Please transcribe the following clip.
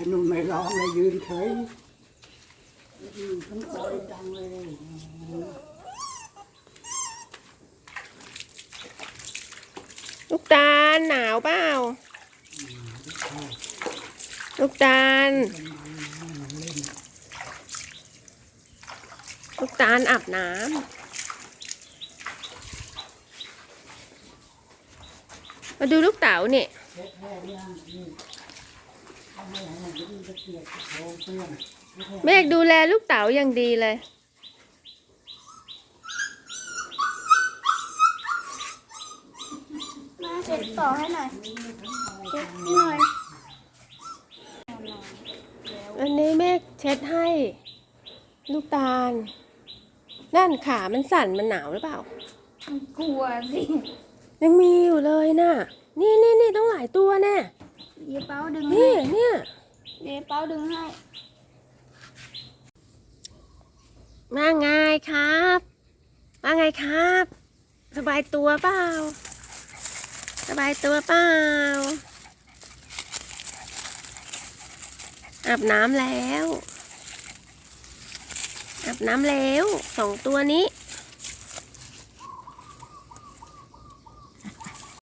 อ้นุ่มไม่ร้องเลยยืนเฉยอืมทั้งคอยดังเลยลูกตาลหนาวเปล่าลูกตาลลูกตาลอาบน้ำมาดูลูกเต๋าเนี่ย เอาไม่ไหนจะมีตะเกียบตะโพเพื่อนเมฆดูแลลูกเต๋าอย่างดีเลย มาเสร็จต่อให้หน่อยเช็ดหน่อย อันนี้เมฆเช็ดให้ ลูกตาล นั่นขามันสั่นมันหนาวหรือเปล่า กลัวสิ ยังมีอยู่เลยน่ะ นี่นี่นี่ต้องหลายตัวแน่เดี๋ยวเป้าดึงให้ นี่เนี่ยเดี๋ยวเป้าดึงให้ว่าไงครับว่าไงครับ สบายตัวเปล่า สบายตัวเปล่า อาบน้ำแล้ว อาบน้ำแล้วสองตัวนี้